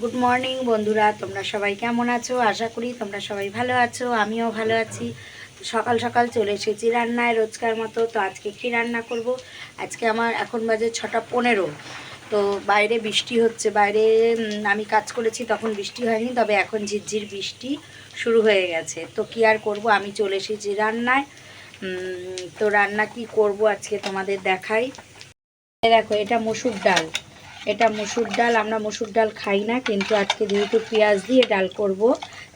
Good morning বন্ধুরা। তোমরা সবাই কেমন আছো? আশা করি তোমরা সবাই ভালো আছো, আমিও ভালো আছি। সকাল সকাল চলে এসেছি রান্নায় রোজকার মতো। তো আজকে কী রান্না করব? আজকে আমার এখন বাজে ছটা পনেরো। তো বাইরে বৃষ্টি হচ্ছে, বাইরে আমি কাজ করেছি, তখন বৃষ্টি হয়নি, তবে এখন ঝিরঝির বৃষ্টি শুরু হয়ে গেছে। তো কি আর করব? আমি চলে এসেছি রান্নায়। তো রান্না কি করব আজকে তোমাদের দেখাই। দেখো, এটা মসুর ডাল। এটা মসুর ডাল, আমরা মসুর ডাল খাই না, কিন্তু আজকে যেহেতু পেঁয়াজ দিয়ে ডাল করব,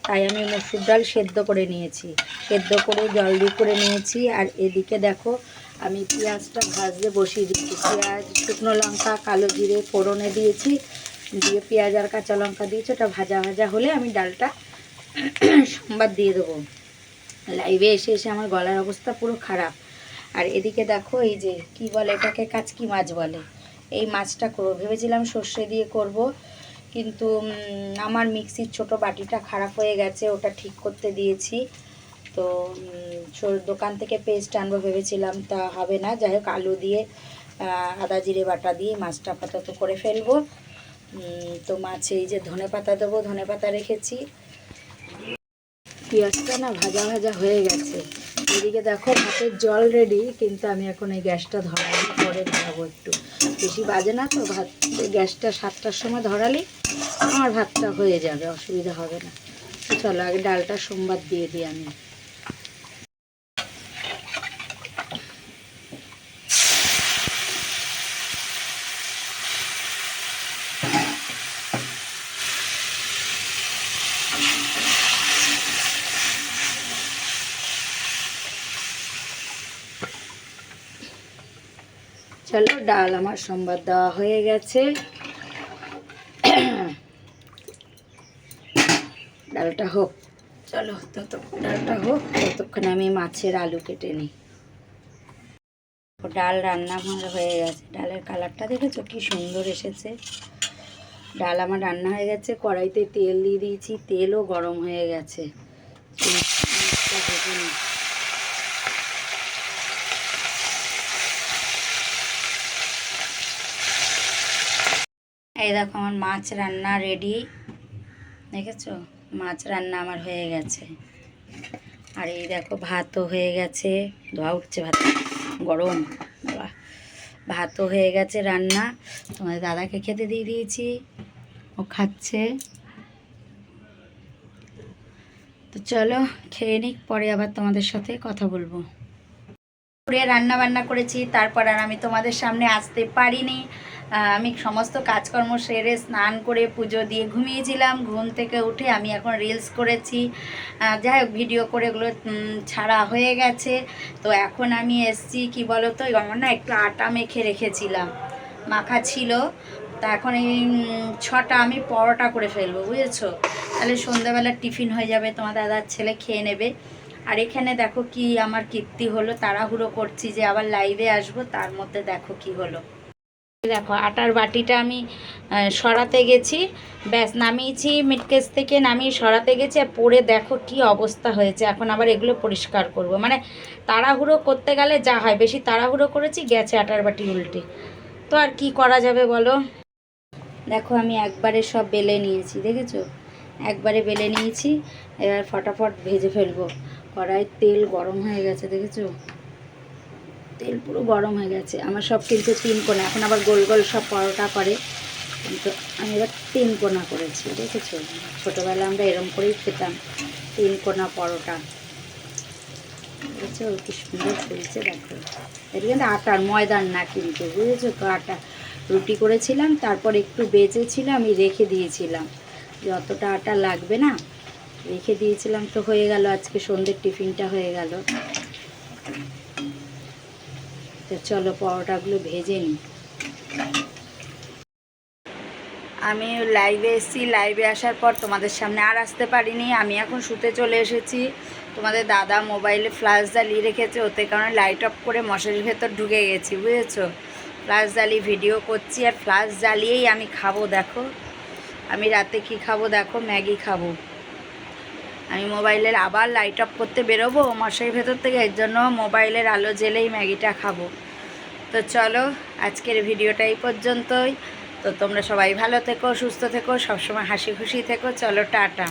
তাই আমি মসুর ডাল সেদ্ধ করে নিয়েছি। সেদ্ধ করে, জল দিয়ে করে নিয়েছি, আর এদিকে দেখো, আমি পেঁয়াজটা ভাজতে বসিয়ে দিচ্ছি। পেঁয়াজ, শুকনো লঙ্কা, কালো জিরে, ফোড়নে দিয়েছি, দিয়ে পেঁয়াজ আর কাঁচা লঙ্কা দিয়েছি, ওটা ভাজা ভাজা হলে আমি ডালটা সোমবার দিয়ে দেবো। লাইভে এসে এসে আমার গলার অবস্থা পুরো খারাপ। আর এদিকে দেখো, এই যে কি বলে এটাকে, কাচকি মাছ বলে। এই মাছটা করব। ভেবেছিলাম সর্ষে দিয়ে করব, কিন্তু আমার মিক্সির ছোট বাটিটা খারাপ হয়ে গেছে, ওটা ঠিক করতে দিয়েছি। তো দোকান থেকে পেস্ট আনব ভেবেছিলাম, তা হবে না। যাই হোক, আলু দিয়ে আদা জিরে বাটা দিয়ে মাছটা আপাতত করে ফেলব। তো মাছে এই যে ধনে পাতা দেবো, ধনে পাতা রেখেছি। পেঁয়াজটা না ভাজা ভাজা হয়ে গেছে। এদিকে দেখো ভাতের জল রেডি কিন্তু আমি এখন এই গ্যাসটা ধরাই পরে ধরাবো একটু। বেশি বাজে না তো, ভাত গ্যাসটা সাতটার সময় ধরালে আমার ভাতটা হয়ে যাবে, অসুবিধা হবে না। চলো, আগে ডালটা সোমবার দিয়ে দিই আমি। চলো, ডাল আমার সোমবার দেওয়া হয়ে গেছে। ডালটা হোক, চলো তত ডালটা হোক, ততক্ষণে আমি মাছের আলু কেটে নিই। ডাল রান্না আমার হয়ে গেছে। ডালের কালারটা দেখেছ? কি সুন্দর এসেছে। ডাল আমার রান্না হয়ে গেছে। কড়াইতে তেল দিয়ে দিয়েছি। তেলও গরম হয়ে গেছে মাছটা ভেজে নিই। এই দেখো আমার মাছ রান্না রেডি দেখেছ? মাছ রান্না আমার হয়ে গেছে। আর এই দেখো, ভাতও হয়ে গেছে। ধোয়া উঠছে ভাত। গরম। বাবা ভাতও হয়ে গেছে রান্না। তোমাদের দাদাকে খেতে দিয়ে দিয়েছি। ও খাচ্ছে। তো চলো, খেয়ে নিক, পরে আবার তোমাদের সাথে কথা বলব। করে রান্না বান্না করেছি, তারপর আর আমি তোমাদের সামনে আসতে পারিনি। আমি সমস্ত কাজকর্ম সেরে স্নান করে পুজো দিয়ে ঘুমিয়েছিলাম। ঘুম থেকে উঠে আমি এখন রিলস করেছি। যাই হোক ভিডিও করে এগুলো ছাড়া হয়ে গেছে। তো এখন আমি এসছি, কি বলো তো আমার না একটু আটা মেখে রেখেছিলাম। মাখা ছিল। তা এখন এই ছটা আমি পরোটা করে ফেলব, বুঝেছ? তাহলে সন্ধ্যাবেলা টিফিন হয়ে যাবে, তোমার দাদার ছেলে খেয়ে নেবে। আর এখানে দেখো কি আমার কীর্তি হলো, তাড়াহুড়ো করছি যে আবার লাইভে আসব, তার মধ্যে দেখো কি হলো। দেখো, আটার বাটিটা আমি সরাতে গেছি। ব্যাস, নামিয়েছি মিটকেস থেকে নামিয়ে সরাতে গেছি আর পরে দেখো কি অবস্থা হয়েছে। এখন আবার এগুলো পরিষ্কার করব। মানে তাড়াহুড়ো করতে গেলে যা হয়, বেশি তাড়াহুড়ো করেছি, গেছে আটার বাটি উল্টে। তো আর কি করা যাবে বলো? দেখো, আমি একবারে সব বেলে নিয়েছি, দেখেছ? একবারে বেলে নিয়েছি, এবার ফটাফট ভেজে ফেলব। কড়াইয়ের তেল গরম হয়ে গেছে, দেখেছ? তেল পুরো গরম হয়ে গেছে। আমার সব কিন্তু তিন কোনা। এখন আবার গোল গোল সব পরোটা করে। কিন্তু আমি এবার তিন কোনা করেছি, দেখেছ? ছোটোবেলা আমরা এরম করেই খেতাম, তিন কোনা পরোটা। বুঝেছ কি সুন্দর ফুলছে, দেখো। এটা কিন্তু আটার ময়দার না কিন্তু, বুঝেছ তো? আটা রুটি করেছিলাম, তারপর একটু বেঁচেছিল আমি রেখে দিয়েছিলাম। যতটা আটা লাগবে না, রেখে দিয়েছিলাম তো হয়ে গেল, আজকে সন্ধ্যের টিফিনটা হয়ে গেল। তো চলো পরোটাগুলো ভেজে নিই। আমি লাইভে এসেছি লাইভে আসার পর তোমাদের সামনে আর আসতে পারিনি। আমি এখন শুতে চলে এসেছি। তোমাদের দাদা মোবাইলে ফ্ল্যাশ জ্বালিয়ে রেখেছে, ওতে কারণে লাইট অফ করে মশারির ভেতর ঢুকে গেছি, বুঝেছ? ফ্ল্যাশ জ্বালিয়ে ভিডিও করছি আর ফ্ল্যাশ জ্বালিয়েই আমি খাব, দেখো। আমি রাতে কি খাব, দেখো, ম্যাগি খাব। আমি মোবাইলের আবার লাইট অফ করতে বেরোবো মশাই ভেতর থেকে, এর জন্য মোবাইলের আলো জেলেই ম্যাগিটা খাব। তো চলো, আজকের ভিডিওটা এই পর্যন্তই। তো তোমরা সবাই ভালো থেকো, সুস্থ থেকো, সবসময় হাসি খুশি থেকো। চলো, টাটা।